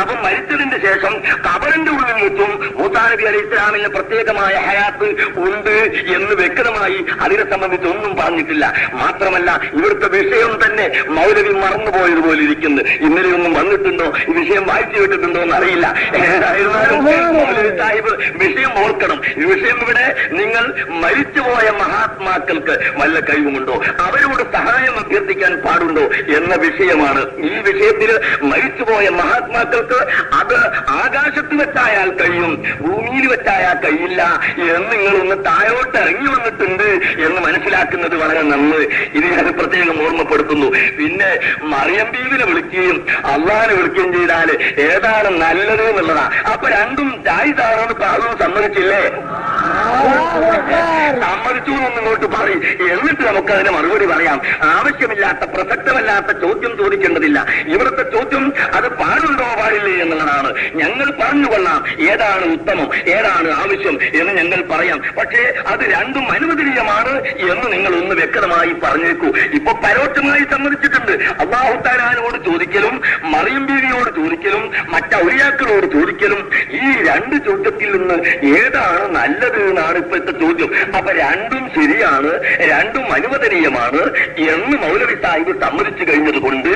അപ്പൊ മരിച്ചതിന്റെ ശേഷം കബറിന്റെ ഉള്ളിൽ വെച്ചും മൂത്താനബി നബി അലൈഹി ഇസ്ലാമിന് പ്രത്യേകമായ ഹയാത്ത് ഉണ്ട് എന്ന് വ്യക്തമായി അതിനെ സംബന്ധിച്ച് ഒന്നും പറഞ്ഞിട്ടില്ല. മാത്രമല്ല ഇവിടുത്തെ വിഷയം തന്നെ മൗലവി മറന്നുപോയതുപോലെ ഇരിക്കുന്നു. ഇന്നലെ ഒന്നും വന്നിട്ടുണ്ടോ? ഈ വിഷയം വായിച്ചു വിട്ടിട്ടുണ്ടോ എന്ന് അറിയില്ല സാഹിബ് വിഷയം ഓർക്കണം. ഈ വിഷയം ഇവിടെ നിങ്ങൾ മരിച്ചുപോയ മഹാത്മാക്കൾക്ക് വല്ല കഴിവുമുണ്ടോ? അവരോട് സഹായം അഭ്യർത്ഥിക്കാൻ പാടുണ്ടോ എന്ന വിഷയമാണ്. ഈ വിഷയത്തിൽ മരിച്ചുപോയ മഹാത്മാക്കൾക്ക് അത് ആകാശത്ത് വെച്ചായാൽ കഴിയും ഭൂമിയിൽ വെച്ചായാൽ കഴിയില്ല എന്ന് നിങ്ങൾ ഒന്ന് താഴോട്ട് ഇറങ്ങി വന്നിട്ടുണ്ട് എന്ന് മനസ്സിലാക്കുന്നത് വളരെ നന്ന്. ഇത് ഞാൻ പ്രത്യേകം ഓർമ്മപ്പെടുത്തുന്നു. പിന്നെ മറിയം ബീവിനെ വിളിക്കുകയും അള്ളാഹാനെ വിളിക്കുകയും ചെയ്താൽ ഏതാണ് നല്ലത് എന്നുള്ളതാ. അപ്പൊ രണ്ടും ജായിതാണെന്ന് പാടും സമ്മതിച്ചില്ലേ? സമ്മതിച്ചു എന്ന് ഇങ്ങോട്ട് പറയും. എന്നിട്ട് നമുക്ക് അതിന് മറുപടി പറയാം. ആവശ്യമില്ലാത്ത പ്രസക്തമല്ലാത്ത ചോദ്യം ചോദിക്കേണ്ടതില്ല. ഇവിടുത്തെ ചോദ്യം അത് പാടുണ്ടോ പാടില്ലേ എന്നുള്ളതാണ്. ഞങ്ങൾ പറഞ്ഞുകൊള്ളാം. ഏതാണ് ഉത്തമം? ഏതാണ് ആവശ്യം എന്ന് ഞങ്ങൾ പറയാം. പക്ഷേ അത് രണ്ടും അനുവദനീയമാണ് എന്ന് നിങ്ങൾ ഒന്ന് വ്യക്തമായി പറഞ്ഞേക്കൂ. ഇപ്പൊ പരോക്ഷമായി സമ്മതിച്ചിട്ടുണ്ട്. അള്ളാഹുത്താരാനോട് ചോദിക്കലും മറിയം ബീവിയോട് ചോദിക്കലും മറ്റൗലിയാക്കളോട് ചോദിക്കലും ഈ രണ്ട് ചോദ്യത്തിൽ നിന്ന് ഏതാണ് നല്ലത് എന്നാണ് ഇപ്പോഴത്തെ ചോദ്യം. അപ്പൊ രണ്ടും ശരിയാണ് രണ്ടും അനുവദനീയമാണ് എന്ന് മൗലവി സാഹിബ് സമ്മതിച്ചു കഴിഞ്ഞത് കൊണ്ട്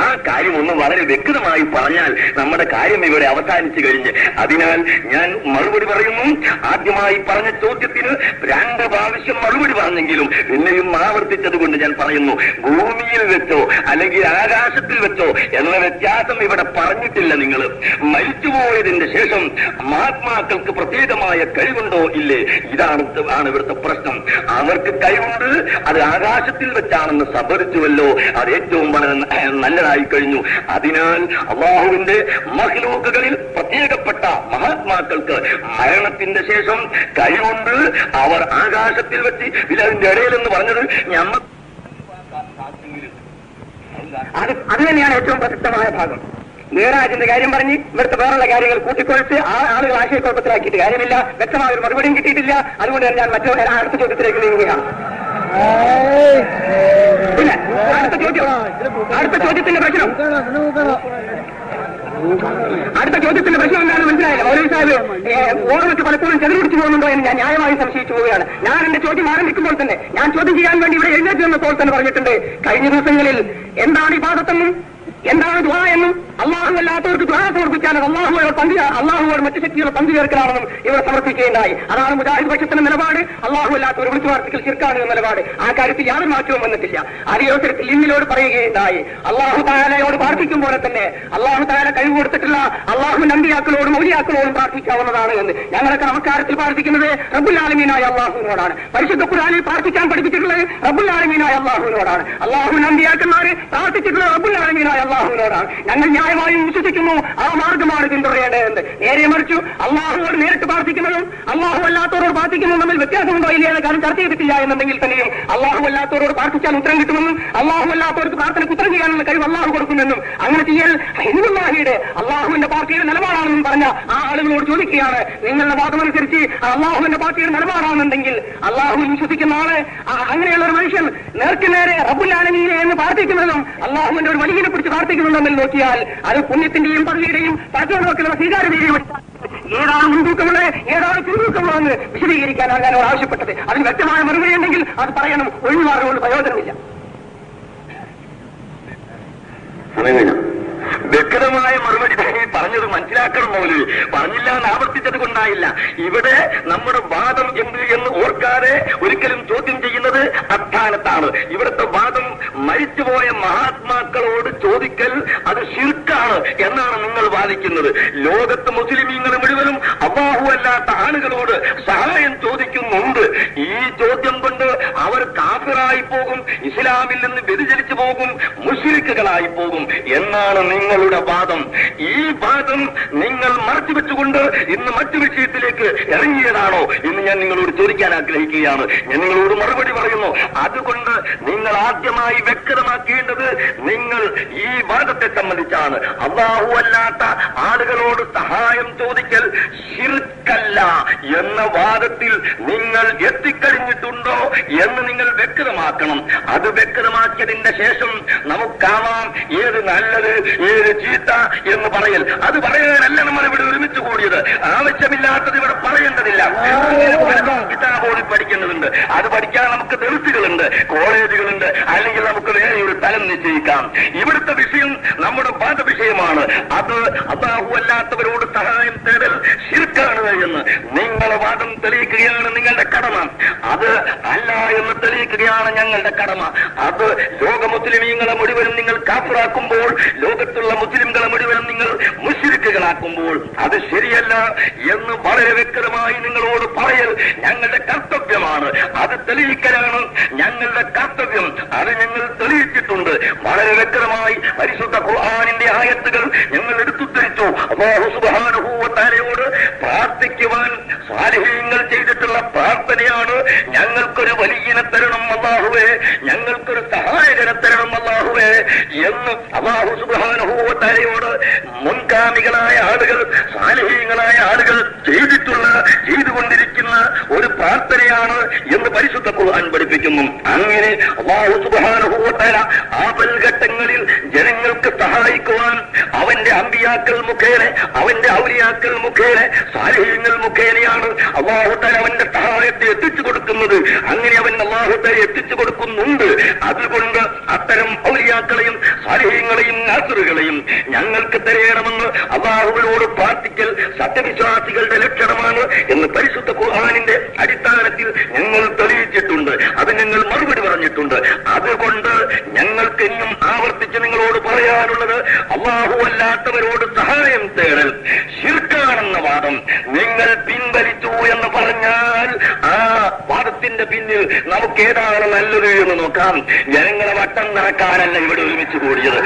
ആ കാര്യം ഒന്ന് വളരെ വ്യക്തമായി പറഞ്ഞാൽ നമ്മുടെ കാര്യം ഇവിടെ അവസാനിച്ചു കഴിഞ്ഞ്. അതിനാൽ ഞാൻ മറുപടി പറയുന്നു. ആദ്യമായി പറഞ്ഞ ചോദ്യത്തിന് രണ്ട് പ്രാവശ്യം മറുപടി പറഞ്ഞെങ്കിലും പിന്നെയും ആവർത്തിച്ചത് കൊണ്ട് ഞാൻ പറയുന്നു ഭൂമിയിൽ വെച്ചോ അല്ലെങ്കിൽ ആകാശത്തിൽ വെച്ചോ എന്ന വ്യത്യാസം ഇവിടെ പറഞ്ഞിട്ടില്ല നിങ്ങൾ മരിച്ചുപോയതിന്റെ ശേഷം മഹാത്മാക്കൾക്ക് പ്രത്യേകമായ കഴിവുണ്ടോ ഇല്ലേ? ഇതാണ് ആണ് ഇവിടുത്തെ പ്രശ്നം. അവർക്ക് കഴിവുണ്ട് അത് ആകാശത്തിൽ വെച്ചാണെന്ന് സബരിച്ചുവല്ലോ അത് ഏറ്റവും വളരെ നല്ലതായി കഴിഞ്ഞു. അതിനാൽ അള്ളാഹുവിന്റെ മഹ്ലൂക്കുകളിൽ പ്രത്യേകപ്പെട്ട മഹാത്മാക്കൾക്ക് മരണത്തിന്റെ ശേഷം കഴിവുണ്ട്. അവർ ആകാശത്തിൽ വെച്ച് ഇതിന്റെ ഇടയിൽ എന്ന് പറഞ്ഞത് ഞമ്മ അത് അത് തന്നെയാണ് ഏറ്റവും പ്രസക്തമായ ഭാഗം. നീറാജിന്റെ കാര്യം പറഞ്ഞ് ഇവിടുത്തെ വേറുള്ള കാര്യങ്ങൾ കൂട്ടിക്കൊഴിച്ച് ആ ആളുകൾ ആശയക്കുഴപ്പത്തിലാക്കിയിട്ട് കാര്യമില്ല. വ്യക്തമായ ഒരു മറുപടിയും കിട്ടിയിട്ടില്ല. അതുകൊണ്ട് തന്നെ ഞാൻ മറ്റൊരു അടുത്ത ചോദ്യത്തിലേക്ക് നീങ്ങുകയാണ്. പിന്നെ അടുത്ത ചോദ്യം അടുത്ത ചോദ്യത്തിന്റെ പ്രശ്നം. അടുത്ത ചോദ്യത്തിന്റെ പ്രശ്നം എന്താണ് മനസ്സിലായില്ല. മൗലവി സാഹിബ് ഏ, ഓർമ്മയ്ക്ക് പലപ്പോഴും ചെറുപിടിച്ചു പോകുന്നുണ്ടോ എന്ന് ഞാൻ ന്യായമായി സംശയിച്ചു പോവുകയാണ്. ഞാൻ എന്റെ ചോദ്യം ആരംഭിക്കുമ്പോൾ തന്നെ ഞാൻ ചോദ്യം ചെയ്യാൻ വേണ്ടി ഇവിടെ എഴുന്നേറ്റ് വന്നപ്പോൾ തന്നെ പറഞ്ഞിട്ടുണ്ട് കഴിഞ്ഞ ദിവസങ്ങളിൽ എന്താണ് ഈ പാദത്തെന്നും എന്താണ് ദ്വാ എന്നും? അള്ളാഹു അല്ലാത്തവർക്ക് ദ്വാ സമർപ്പിച്ചാൽ അത് അള്ളാഹുവോട് പങ്കു അള്ളാഹുവോട് മറ്റു ശക്തികളെ പങ്കു ചേർക്കലാണെന്നും ഇവിടെ സമർപ്പിക്കുകയുണ്ടായി. അതാണ് മുജാഹിദ് പക്ഷത്തിന്റെ നിലപാട്. അള്ളാഹു അല്ലാത്തവർ വിളിച്ചു വാർത്തകൾ ശിർക്കാണ് എന്ന നിലപാട്. ആ കാര്യത്തിൽ യാതൊരു മാറ്റവും വന്നിട്ടില്ല. അതേ അവസരത്തിൽ ലിന്നിലോട് പറയുകയുണ്ടായി. അള്ളാഹു താലയോട് പ്രാർത്ഥിക്കും പോലെ തന്നെ. അള്ളാഹു താല കഴിവ് കൊടുത്തിട്ടുള്ള അള്ളാഹു നമ്പിയാക്കളോടും മൗലിയാക്കളോടും പ്രാർത്ഥിക്കാവുന്നതാണ് എന്ന്. ഞങ്ങളൊക്കെ നമസ്കാരത്തിൽ പ്രാർത്ഥിക്കുന്നത് റബ്ബുൽ ആലമീനായ അള്ളാഹുവിനോടാണ് പരിശുദ്ധ ഖുറാനിൽ പ്രാർത്ഥിക്കാൻ പഠിപ്പിച്ചിട്ടുള്ളത് റബ്ബുൽ ആലമീനായ അള്ളാഹുവിനോടാണ് അള്ളാഹു നമ്പിയാക്കന്മാര് പ്രാർത്ഥിച്ചിട്ടുള്ളത് റബ്ബുൽ ആലമീനായ അള്ളാഹുവിനോടാണ് ഞങ്ങൾ ന്യായമായും വിശ്വസിക്കുന്നു. ആ മാർഗമാണ് പിന്തുടരേണ്ടതെന്ന്. നേരെ മറിച്ചു അള്ളാഹുവോട് നേരിട്ട് പ്രാർത്ഥിക്കുന്നതും അള്ളാഹു അല്ലാത്തവരോട് പ്രാർത്ഥിക്കുന്നതും തമ്മിൽ വ്യത്യാസമുണ്ടോ ഇല്ലയെന്ന എന്ന കാര്യം ചർച്ച ചെയ്തിട്ടില്ല എന്നുണ്ടെങ്കിൽ തന്നെയും അള്ളാഹു അല്ലാത്തവരോട് പ്രാർത്ഥിച്ചാൽ ഉത്തരം കിട്ടുമെന്നും അള്ളാഹു അല്ലാത്തവർക്ക് പ്രാർത്ഥന ഉത്തരം ചെയ്യാനുള്ള കഴിവ് അള്ളാഹു കൊടുക്കുമെന്നും അങ്ങനെ ചെയ്യൽ ഹിന്ദുല്ലാഹിയുടെ അള്ളാഹുവിന്റെ പാർട്ടിയുടെ നിലപാടാണെന്നും പറഞ്ഞ ആ ആളുകളോട് ചോദിക്കുകയാണ്. നിങ്ങളുടെ വാദമനുസരിച്ച് അള്ളാഹുവിന്റെ പാർട്ടിയുടെ നിലപാടാണെന്നുണ്ടെങ്കിൽ അള്ളാഹു വിശ്വസിക്കുന്ന ആൾ അങ്ങനെയുള്ള ഒരു മനുഷ്യൻ നേർക്കു നേരെ റബുല്ലാലമീനെ എന്ന് പ്രാർത്ഥിക്കുന്നതും അള്ളാഹുവിന്റെ ഒരു വലിയനെ പിടിച്ച് പ്രാർത്ഥിക്കുന്നതും തമ്മിൽ നോക്കിയാൽ അത് പുണ്യത്തിന്റെയും പദവിയുടെയും പരസ്പരമൊക്കെയുള്ള സ്വീകാര്യതയും ഏതാണ് മുൻതൂക്കമുള്ളത് ഏതാണ് പിന്തൂക്കമുള്ളതെന്ന് വിശദീകരിക്കാനാണ് ഞാൻ ആവശ്യപ്പെട്ടത്. അതിന് വ്യക്തമായ മറുപടി ഉണ്ടെങ്കിൽ അത് പറയണം. ഒഴിവാറുകൊണ്ട് പ്രയോജനമില്ല. സമയമില്ല വ്യക്തമായ മറുപടി പറഞ്ഞത് മനസ്സിലാക്കണം മൗലി പറഞ്ഞില്ല എന്ന് ആവർത്തിച്ചത് കൊണ്ടായില്ല. ഇവിടെ നമ്മുടെ വാദം എന്ത് എന്ന് ഓർക്കാതെ ഒരിക്കലും ചോദ്യം ചെയ്യുന്നത് അസ്ഥാനത്താണ് ഇവിടുത്തെ വാദം മരിച്ചുപോയ മഹാത്മാക്കളോട് ചോദിക്കൽ അത് ശിർക്കാണ് എന്നാണ് നിങ്ങൾ വാദിക്കുന്നത്. ലോകത്ത് മുസ്ലിമീങ്ങൾ മുഴുവനും അബാഹുവല്ലാത്ത ആളുകളോട് സഹായം ചോദിക്കുന്നുണ്ട്. ഈ ചോദ്യം കൊണ്ട് അവർ കാഫിറായി പോകും ഇസ്ലാമിൽ നിന്ന് വ്യതിചലിച്ചു പോകും മുസ്ലിക്കുകളായി പോകും എന്നാണ് നിങ്ങളുടെ വാദം. ഈ വാദം നിങ്ങൾ മറച്ചുവെച്ചുകൊണ്ട് ഇന്ന് മറ്റു വിഷയത്തിലേക്ക് ഇറങ്ങിയതാണോ എന്ന് ഞാൻ നിങ്ങളോട് ചോദിക്കാൻ ആഗ്രഹിക്കുകയാണ്. ഞാൻ നിങ്ങളോട് മറുപടി പറയുന്നു. അതുകൊണ്ട് നിങ്ങൾ ആദ്യമായി വ്യക്തമാക്കേണ്ടത് നിങ്ങൾ ഈ വാദത്തെ സംബന്ധിച്ചാണ്. അള്ളാഹു അല്ലാത്ത ആളുകളോട് സഹായം ചോദിക്കൽ ശിർക്കല്ല എന്ന വാദത്തിൽ നിങ്ങൾ എത്തിക്കഴിഞ്ഞിട്ടുണ്ടോ എന്ന് നിങ്ങൾ വ്യക്തമാക്കണം. അത് വ്യക്തമാക്കിയതിന്റെ ശേഷം നമുക്കാവാം ഏത് നല്ലത് ഏത് ചീത്ത എന്ന് പറയൽ. അത് പറയാനല്ല നമ്മൾ ഇവിടെ ഒരുമിച്ച് കൂടിയത്. ആവശ്യമില്ലാത്തത് ഇവിടെ പറയേണ്ടതില്ല. കിതാബോധി പഠിക്കേണ്ടതുണ്ട് അത് പഠിക്കാൻ നമുക്ക് ദർസുകളുണ്ട് കോളേജുകളുണ്ട് അല്ലെങ്കിൽ നമുക്ക് വേറെ ഒരു തലം നിശ്ചയിക്കാം. ഇവിടുത്തെ വിഷയം നമ്മുടെ പാഠ വിഷയമാണ് അത് അള്ളാഹു അല്ലാത്തവരോട് സഹായം തേടൽ ശിർക്കാണ് എന്ന് നിങ്ങളെ വാദം തെളിയിക്കുകയാണ് നിങ്ങളുടെ കടമ. അത് അല്ല എന്ന് തെളിയിക്കുകയാണ് ഞങ്ങളുടെ കടമ. അത് ലോക മുസ്ലിമീങ്ങളെ മുഴുവനും നിങ്ങൾ കാപ്പറാക്കുമ്പോൾ ലോകത്തുള്ള മുസ്ലിംകളെ മുഴുവൻ നിങ്ങൾ മുസ്ലിക്കുകളാക്കുമ്പോൾ അത് ശരിയല്ല എന്ന് വളരെ വ്യക്തമായി നിങ്ങളോട് പറയൽ ഞങ്ങളുടെ കർത്തവ്യമാണ്. അത് തെളിയിക്കലാണ് ഞങ്ങളുടെ കർത്തവ്യം. അത് ഞങ്ങൾ തെളിയിച്ചിട്ടുണ്ട്. വളരെ വ്യക്തമായി പരിശുദ്ധ ഖുർആാനിന്റെ ആയത്തുകൾ ഞങ്ങൾ എടുത്തുദ്ധരിച്ചു. തആലയോട് പ്രാർത്ഥിക്കുവാൻ സാലിഹ്യങ്ങൾ ചെയ്തിട്ടുള്ള പ്രാർത്ഥനയാണ് ഞങ്ങൾക്കൊരു വലിയനെ തരണം അള്ളാഹുവേ. ഞങ്ങൾക്കൊരു സഹായകനെ തരണം അള്ളാഹുവേ എന്ന് അള്ളാഹു തആലയോട് മുൻഗാമികളായ ആളുകൾ സാലഹീയങ്ങളായ ആളുകൾ ചെയ്തിട്ടുള്ള ചെയ്തുകൊണ്ടിരിക്കുന്ന ഒരു പ്രാർത്ഥനയാണ് എന്ന് പരിശുദ്ധ ഖുർആൻ പഠിപ്പിക്കുന്നു. അങ്ങനെ അള്ളാഹു തആല ആപൽഘട്ടങ്ങളിൽ ജനങ്ങൾക്ക് സഹായിക്കുവാൻ അവന്റെ അമ്പിയാക്കൾ മുഖേന അവന്റെ ഔലിയാക്കൾ മുഖേന സാലഹീങ്ങൾ മുഖേനയാണ് അള്ളാഹുത്താര അവന്റെ സഹായത്തെ എത്തിച്ചു കൊടുക്കുന്നത്. അങ്ങനെ അവൻ അള്ളാഹുത്താൻ എത്തിച്ചു കൊടുക്കുന്നുണ്ട്. അതുകൊണ്ട് അത്തരം ഔലിയാക്കളെയും സാലിഹ്യങ്ങളെയും നാസറുകളെയും ഞങ്ങൾക്ക് തരയണമെന്ന് അള്ളാഹുവിനോട് പ്രാർത്ഥിക്കൽ സത്യവിശ്വാസികളുടെ ലക്ഷണമാണ് എന്ന് പരിശുദ്ധ ഖുർആാനിന്റെ അടിസ്ഥാനത്തിൽ ഞങ്ങൾ തെളിയിച്ചിട്ടുണ്ട്. അത് ഞങ്ങൾ മറുപടി പറഞ്ഞിട്ടുണ്ട്. അതുകൊണ്ട് ഞങ്ങൾക്ക് ഇനിയും ആവർത്തിച്ച് നിങ്ങളോട് പറയാനുള്ളത് അള്ളാഹു അല്ലാത്തവരോട് സഹായം തേടൽ ശിർക്കാണെന്ന വാദം നിങ്ങൾ പിൻവലിച്ചു എന്ന് പറഞ്ഞാൽ ആ വാദത്തിന്റെ പിന്നിൽ നമുക്ക് ഏതാണ് നല്ലത് എന്ന് നോക്കാം. ജനങ്ങളെ വട്ടം നടക്കാനല്ല ഇവിടെ ഒരുമിച്ച് കൂടിയത്.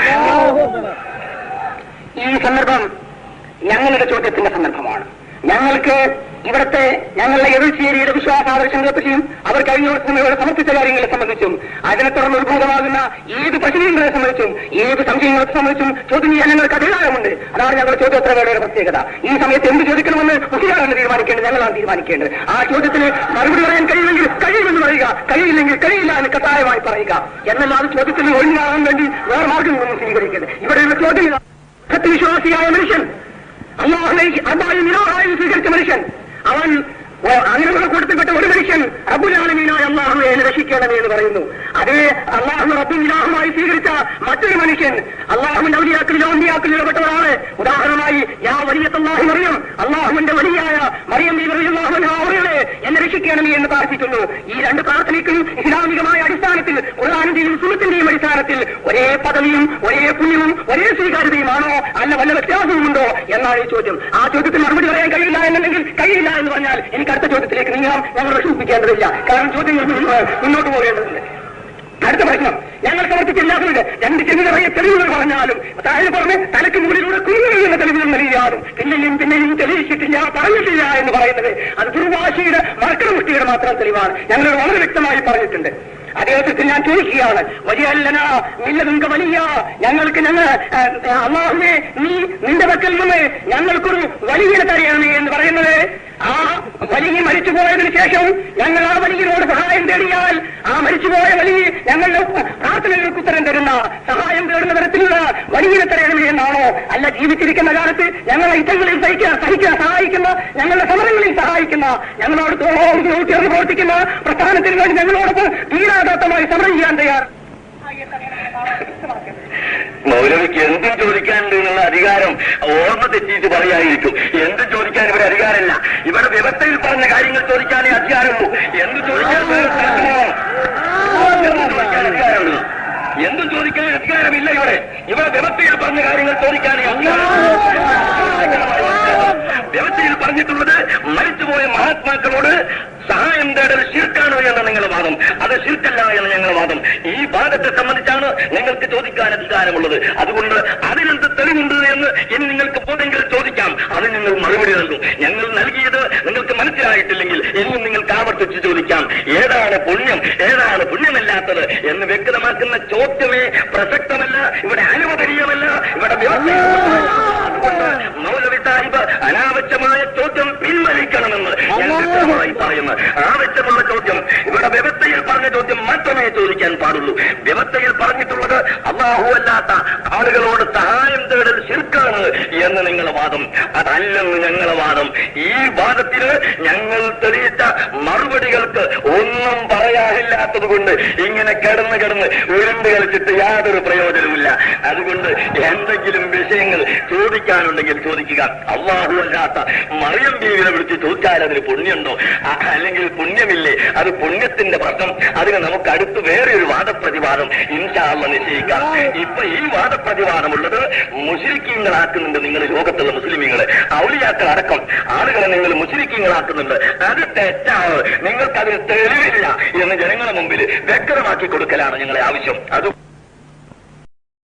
ഈ സന്ദർഭം ഞങ്ങളുടെ ചോദ്യത്തിന്റെ സന്ദർഭമാണ്. ഞങ്ങൾക്ക് ഇവിടുത്തെ ഞങ്ങളുടെ എതിർച്ചേരിയുടെ വിശ്വാസാദർശങ്ങളെ പറ്റിയും അവർ കഴിഞ്ഞ വർഷം ഇവിടെ സമർപ്പിച്ച കാര്യങ്ങളെ സംബന്ധിച്ചും അതിനെ തുടർന്ന് ഉത്ഭൂതമാകുന്ന ഏത് പ്രശ്നങ്ങളെ സംബന്ധിച്ചും ഏത് സംശയങ്ങളെ സംബന്ധിച്ചും ചോദ്യം ചെയ്യാൻ ഞങ്ങൾക്ക് അധികാരമുണ്ട്. അതാണ് ഞങ്ങളുടെ ചോദ്യോത്തരവേളയുടെ പ്രത്യേകത. ഈ സമയത്ത് എന്ത് ചോദിക്കണമെന്ന് മുഖ്യമാണ് തീരുമാനിക്കേണ്ടത് ഞങ്ങളാണ് തീരുമാനിക്കേണ്ടത്. ആ ചോദ്യത്തിന് മറുപടി പറയാൻ കഴിയുമെങ്കിൽ കഴിയുമെന്ന് പറയുക. കഴിയില്ലെങ്കിൽ കഴിയില്ല എന്ന് കട്ടായമായി പറയുക. എന്നല്ലാതെ ചോദ്യത്തിന് ഒഴിഞ്ഞാകാൻ വേണ്ടി വേറെ മാർഗങ്ങളൊന്നും സ്വീകരിക്കരുത്. ഇവിടെയുള്ള ചോദ്യം. സത്യവിശ്വാസിയായ മനുഷ്യൻ. അള്ളാഹുലേക്ക് അള്ളാഹു നിരോഹായി സ്വീകരിച്ച മനുഷ്യൻ. അവൻ അങ്ങനെയുള്ള കൂട്ടത്തിൽപ്പെട്ട ഒരു മനുഷ്യൻ റബ്ബുലാലമീനായ അള്ളാഹുവെ രക്ഷിക്കണമേ എന്ന് പറയുന്നു. അതേ അള്ളാഹു റബ്ബുലാഹുമായി സ്വീകരിച്ച മറ്റൊരു മനുഷ്യൻ അള്ളാഹുവിന്റെ ഔലിയാക്കളിലോ അന്ത്യാക്കളിലോ പെട്ടവരാണ് ഉദാഹരണമായി യാ തള്ളാഹു മറിയം അള്ളാഹുവിന്റെ വലിയായ മറിയം അവരുടെ എന്നെ രക്ഷിക്കണമേ എന്ന് പ്രാർത്ഥിക്കുന്നു. ഈ രണ്ട് പ്രാർത്ഥനയ്ക്കും ഇസ്ലാമികമായ അടിസ്ഥാനത്തിൽ ഖുർആാനിന്റെയും സുഹൃത്തിന്റെയും അടിസ്ഥാനത്തിൽ ഒരേ പദവിയും ഒരേ പുണ്യവും ഒരേ സ്വീകാര്യതയുമാണോ? അല്ല വല്ല വ്യത്യാസവുമുണ്ടോ? എന്നാണ് ഈ ചോദ്യം. ആ ചോദ്യത്തിന് മറുപടി പറയാൻ കഴിയില്ല എന്നുണ്ടെങ്കിൽ കഴിയില്ല എന്ന് പറഞ്ഞാൽ എനിക്ക് അടുത്ത ചോദ്യത്തിലേക്ക് നീങ്ങാം ഞങ്ങൾ വിഷമിപ്പിക്കേണ്ടതില്ല കാരണം ചോദ്യങ്ങൾ മുന്നോട്ട് പോകേണ്ടതുണ്ട് അടുത്ത പ്രശ്നം. ഞങ്ങൾ സമർപ്പിച്ചില്ലാത്തത് രണ്ട് ചെറുതായ തെളിവുകൾ പറഞ്ഞാലും താഴെ പറഞ്ഞ് തലയ്ക്ക് മുകളിലൂടെ കുഞ്ഞുകളുടെ തെളിവുകൾ നൽകിയാലും പിന്നെയും പിന്നെയും തെളിയിച്ചിട്ടില്ല പറഞ്ഞിട്ടില്ല എന്ന് പറയുന്നത് അത് ദുർവാശിയുടെ മറക്കടമുഷ്ടിയുടെ മാത്രം തെളിവാണ്. ഞങ്ങൾ വളരെ വ്യക്തമായി പറഞ്ഞിട്ടുണ്ട്. അദ്ദേഹത്തിൽ ഞാൻ ചോദിക്കുകയാണ് വലിയല്ലന നിങ്ങൾക്ക് വലിയ ഞങ്ങൾക്ക് ഞങ്ങൾ അള്ളാഹുവെ നീ നിന്റെ പക്കൽ നിന്ന് ഞങ്ങൾക്കൊരു വലിയ തരയാണ് എന്ന് പറയുന്നത്. ആ വലിയ മരിച്ചു പോയതിനു ശേഷം ഞങ്ങൾ ആ വലിയോട് സഹായം തേടിയാൽ ആ മരിച്ചുപോയ വലിയ ഞങ്ങളുടെ പ്രാർത്ഥനകൾക്ക് ഉത്തരം തരുന്ന സഹായം തേടുന്ന തരത്തിലുള്ള വലിയ തരയണമേ എന്നാണോ? അല്ല ജീവിച്ചിരിക്കുന്ന കാലത്ത് ഞങ്ങളെ യുദ്ധങ്ങളിൽ സഹിക്കാൻ സഹിക്കാൻ സഹായിക്കുന്ന ഞങ്ങളുടെ സമരങ്ങളിൽ സഹായിക്കുന്ന ഞങ്ങളോട് ചേർന്ന് പ്രവർത്തിക്കുന്ന പ്രസ്ഥാനത്തിന് വേണ്ടി ഞങ്ങളോടൊപ്പം ധീരാദാത്തമായി സമരം ചെയ്യാൻ തയ്യാർ. മൗലവിക്ക് എന്തും ചോദിക്കാനുണ്ട് എന്നുള്ള അധികാരം ഓർമ്മ തെറ്റിയിട്ട് പറയായിരിക്കും എന്ത് ചോദിക്കാൻ ഇവിടെ അധികാരമില്ല? ഇവിടെ വ്യവസ്ഥയിൽ പറഞ്ഞ കാര്യങ്ങൾ ചോദിക്കാനേ അധികാരമുള്ളൂ. എന്ത് ചോദിക്കാൻ ചോദിക്കാൻ അധികാരമുള്ളൂ. ചോദിക്കാൻ അധികാരമില്ല ഇവിടെ. ഇവിടെ വ്യവസ്ഥയിൽ പറഞ്ഞ കാര്യങ്ങൾ ചോദിക്കാനേ വ്യവസ്ഥയിൽ പറഞ്ഞിട്ടുള്ളത് മരിച്ചുപോയ മഹാത്മാക്കളോട് സഹായം ശിർക്കാണ് എന്ന് നിങ്ങൾ നിങ്ങളുടെ വാദം? അത് ശിർക്കല്ല എന്ന് ഞങ്ങളുടെ വാദം. ഈ ഭാഗത്തെ സംബന്ധിച്ചാണ് നിങ്ങൾക്ക് ചോദിക്കാൻ അധികാരമുള്ളത്. അതുകൊണ്ട് അതിനെന്ത് തെളിവുണ്ട് എന്ന് ഇനി നിങ്ങൾക്ക് പോലെങ്കിൽ ചോദിക്കാം. അത് ഞങ്ങൾ മറുപടി നൽകും. ഞങ്ങൾ നൽകിയത് നിങ്ങൾക്ക് മനസ്സിലായിട്ടില്ലെങ്കിൽ ഇനിയും നിങ്ങൾക്ക് ആവർത്തിച്ച് ചോദിക്കാം. ഏതാണ് പുണ്യം? ഏതാണ് പുണ്യമല്ലാത്തത്? എന്ന് വ്യക്തമാക്കുന്ന ചോദ്യമേ പ്രസക്തമല്ല ഇവിടെ അനുവദനീയമല്ല ഇവിടെ അതുകൊണ്ട് മൗലവി സാഹിബ് അനാവശ്യമായ ചോദ്യം പിൻവലിക്കണമെന്ന് ഞാൻ ആ വെച്ചമുള്ള ചോദ്യം പറഞ്ഞ ചോദ്യം മാത്രമേ ചോദിക്കാൻ പാടുള്ളൂ. വ്യവസ്ഥയിൽ പറഞ്ഞിട്ടുള്ളത് അള്ളാഹു അല്ലാത്ത ആളുകളോട് സഹായം തേടൽ ശിർക്കാണ് എന്ന് നിങ്ങളുടെ വാദം. അതല്ലെന്ന് ഞങ്ങളുടെ വാദം. ഈ വാദത്തിന് ഞങ്ങൾ തെളിയിച്ച മറുപടികൾക്ക് ഒന്നും പറയാനില്ലാത്തത് കൊണ്ട് ഇങ്ങനെ കിടന്ന് കിടന്ന് ഉരുണ്ട് കളിച്ചിട്ട് യാതൊരു പ്രയോജനമില്ല അതുകൊണ്ട് എന്തെങ്കിലും വിഷയങ്ങൾ ചോദിക്കാനുണ്ടെങ്കിൽ ചോദിക്കുക. അള്ളാഹു അല്ലാത്ത മറിയം ബീവിനെ വിളിച്ച് ചോദിച്ചാൽ അതിന് പുണ്യമുണ്ടോ? അല്ലെങ്കിൽ പുണ്യമില്ലേ? അത് പുണ്യത്തിന്റെ പ്രശ്നം. അതിന് നമുക്ക് അടുത്ത് വേറെ ഒരു വാദപ്രതിവാദം ഇൻഷാള്ള നിശ്ചയിക്കാം. ഇപ്പൊ ഈ വാദപ്രതിവാദമുള്ളത് മുസ്ലിക്കീങ്ങളാക്കുന്നുണ്ട് നിങ്ങൾ ലോകത്തുള്ള മുസ്ലിമീങ്ങളെ. ഔലിയാക്കൾ അടക്കം ആളുകളെ നിങ്ങൾ മുസ്ലിക്കീങ്ങളാക്കുന്നുണ്ട് അത് തെറ്റാണ്. നിങ്ങൾക്ക് അതിന് തെളിവില്ല എന്ന് ജനങ്ങളുടെ മുമ്പിൽ വ്യക്തമാക്കി കൊടുക്കലാണ് ഞങ്ങളെ ആവശ്യം. അത്